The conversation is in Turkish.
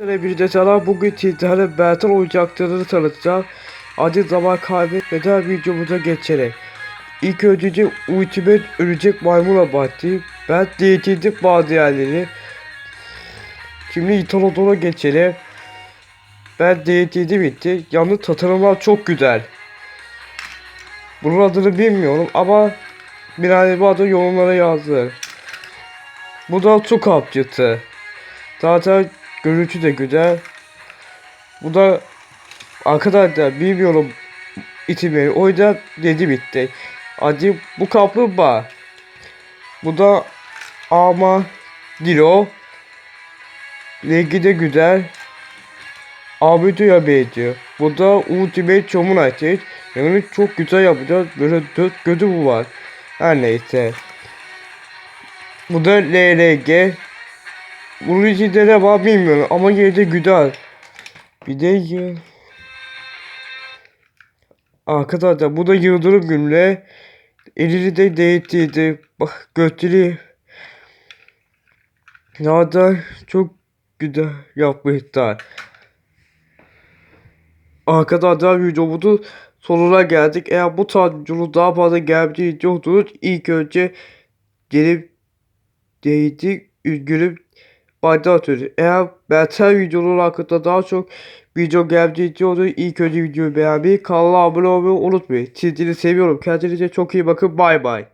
Arkadaşlar bir detaylar bugün sizlere Bertan oyuncaklarını tanıtacağım. Hadi zaman kaybetmeden videomuza geçelim. İlk önce Ultimate Örümcek Maymun'a baktım. Ben değiştirdim bazı yerleri. Şimdi İtalodon'a geçelim. Ben değiştirdim bitti. Yalnız tasarımlar çok güzel. Bunun adını bilmiyorum ama Mirani adı yorumlara yazdı. Bu da su kapçısı. Zaten görüntü de güzel. Bu da arkadaşlar bilmiyorum isimleri. O yüzden dedi bitti. Hadi bu kaplumbağa. Bu da ama Dilo. Rengi de güzel. Abido'ya benziyor. Bu da Ultimate Çomun Ateş. Yani çok güzel yapacağız. Böyle dört gözü bu var. Her neyse. Bu da LRG. Bunun içinde ne var bilmiyorum ama yine de güzel. Bir de y- Arkadaşlar bu da Yıldırım Gümle. Elini de değittiydi. Bak götürü. Ya da çok güzel yapmışlar. Arkadaşlar videomuzun sonuna geldik. Eğer bu tarz daha fazla geldiği istiyorsanız ilk önce gelip değdik üzgünüm fayda atıyoruz. Eğer benzer videolar hakkında daha çok video geldiği istiyorsanız ilk önce videoyu beğenmeyi, kanala abone olmayı unutmayın. Sizleri seviyorum. Kendinize çok iyi bakın. Bay bay.